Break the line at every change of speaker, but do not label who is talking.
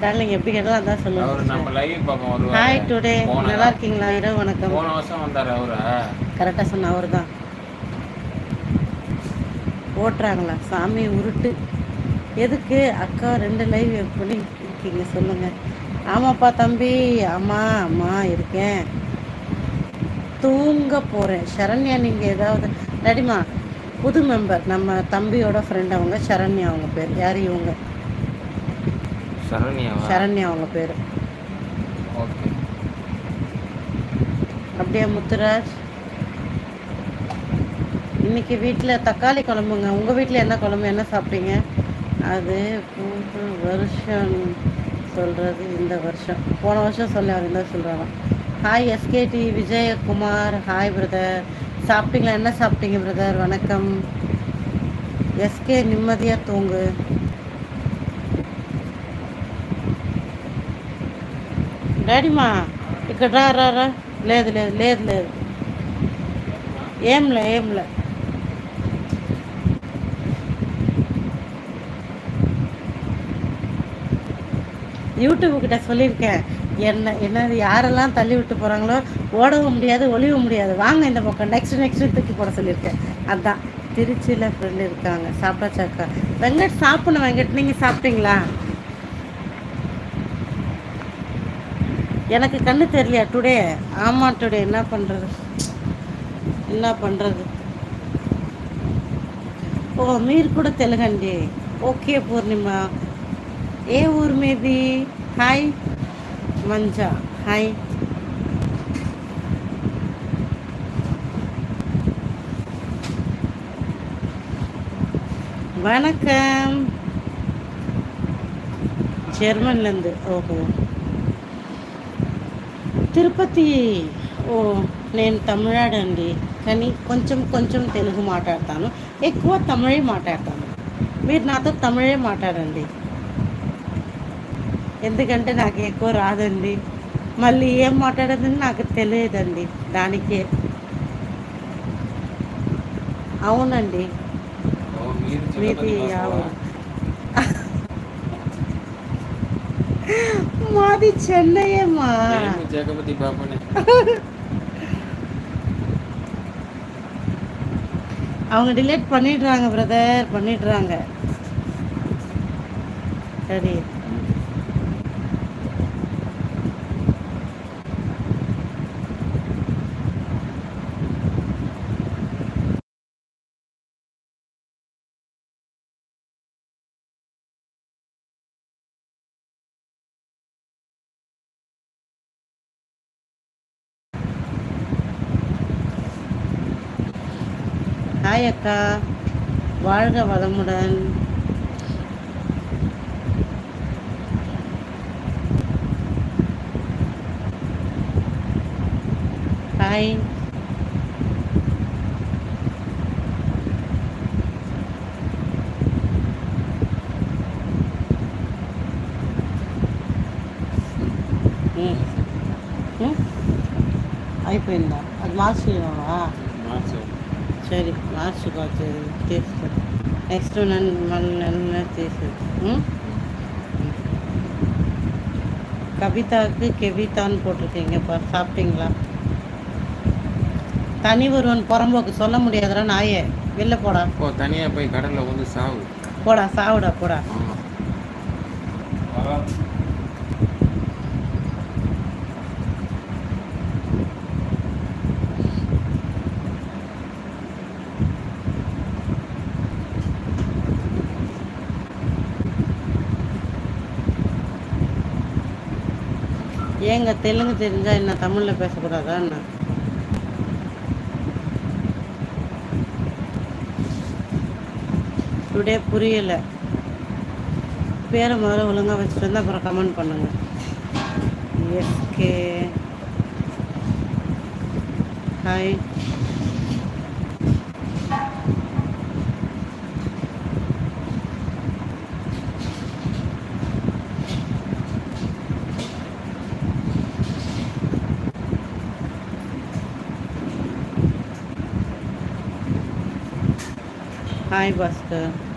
Darling எப்படி கேட்டாலும் அதான் சொல்லுவாங்க ஹாய் டுடே நல்லா இருக்கீங்களா? இரவு வணக்கம்.
போன வருஷம் வந்தாரு அவரா.
கரெக்டாக சொன்ன அவர் தான் ஓட்டுறாங்களா? சாமி உருட்டு. எதுக்கு? அக்கா ரெண்டு லைவ் எப்படி இருக்கீங்க சொல்லுங்க. ஆமாப்பா தம்பி. ஆமா அம்மா இருக்கேன். தூங்க போகிறேன் சரண்யா நீங்கள் ஏதாவது டடிமா புது மெம்பர் நம்ம தம்பியோட ஃப்ரெண்ட் அவங்க சரண்யா அவங்க பேர். யார் இவங்க?
சரண்யாவா
சரண்யா அவங்க பேர்.
ஓகே.
அப்படியே முத்துராஜ்? இன்னைக்கு வீட்டில் தக்காளி குழம்புங்க. உங்கள் வீட்டில் என்ன குழம்பு என்ன சாப்பிட்டீங்க? அது புது வருஷம் சொல்கிறது இந்த வருஷம். போன வருஷம் சொல்ல அவர் இந்த சொல்கிறாங்க hi S K D Vijayakumar. Hi brother சாப்பிட்டீங்களா? என்ன சாப்பிட்டீங்க பிரதர் வணக்கம். எஸ்கே நிம்மதியாக தூங்கு. డాడీమా ఇక్కడ రా రా రా లేదు లేదు లేదు లేదు ఏంలే ఏంలే யூடியூப்கிட்ட சொல்லியிருக்கேன் என்ன என்னது யாரெல்லாம் தள்ளி விட்டு போகிறாங்களோ ஓடவும் முடியாது ஒளிவும் முடியாது வாங்க இந்த பக்கம் நெக்ஸ்ட் நெக்ஸ்ட் தூக்கி போட சொல்லியிருக்கேன் அதான் திருச்சியில் ஃப்ரெண்டு இருக்காங்க சாப்பிட்டாச்சாக்கா வெங்கட் சாப்பிடணும் வெங்கட் நீங்கள் சாப்பிட்டீங்களா எனக்கு கண்ணு தெரியலையா டுடே ஆமாம் டுடே என்ன பண்ணுறது என்ன பண்ணுறது ఓ మీరు కూడా తెలుగండి ఓకే పూర్ణిమ ఏ ఊరు మీది హాయ్ మంజా హాయ్ வணக்கம் ஜெர்மன்லேருந்து ஓஹோ తిరుపతి ఓ నేను తమిళాడండి కానీ కొంచెం కొంచెం తెలుగు మాట్లాడతాను. ఎక్కువ తమిళే మాట్లాడతాను. మీరు నాతో తమిళే మాట్లాడండి. ఎందుకంటే నాకు ఎక్కువ రాదండి. మళ్ళీ ఏం మాట్లాడదని నాకు తెలియదండి. దానికే. అవునండి. మీది
చిన్నప్పటి
మాది చెన్నయ్యమ్మా
నేను జగపతి బాబుని
அவங்க டிலேட் பண்ணிடுறாங்க பிரதர் பண்ணிடுறாங்க சரி ஹாய் அக்கா வாழ்க வளமுடன் ஹாய் ம் ம் అయిపోయిందా అది మార్చేయవా
మార్చు
சரி ಲಾಸ್ಟಿಗೆ சரி ಟೇಸ್ಟ್ நெக்ஸ்ட் ನನ್ನ ಮನೆಲ್ಲ ಟೇಸ್ಟ್ ಹ್ಞೂ கவிதாவுக்கு கெவிதான்னு போட்டிருக்கீங்க இப்போ சாப்பிட்டீங்களா? தனி ஒருவன் புறம்போக்கு சொல்ல முடியாதுடா நாயே. வெளில போடா.
போ தனியாக போய் கடலில் வந்து சாவு.
போடா சாவுடா போடா. ஏங்க தெலுங்கு தெரிஞ்சா என்ன தமிழில் பேசக்கூடாதா என்ன டுடே புரியலை. பேரை முதல்ல ஒழுங்காக வச்சுட்டு இருந்தால் அப்புறம் கமெண்ட் பண்ணுங்க. S K hi Hi, Buster.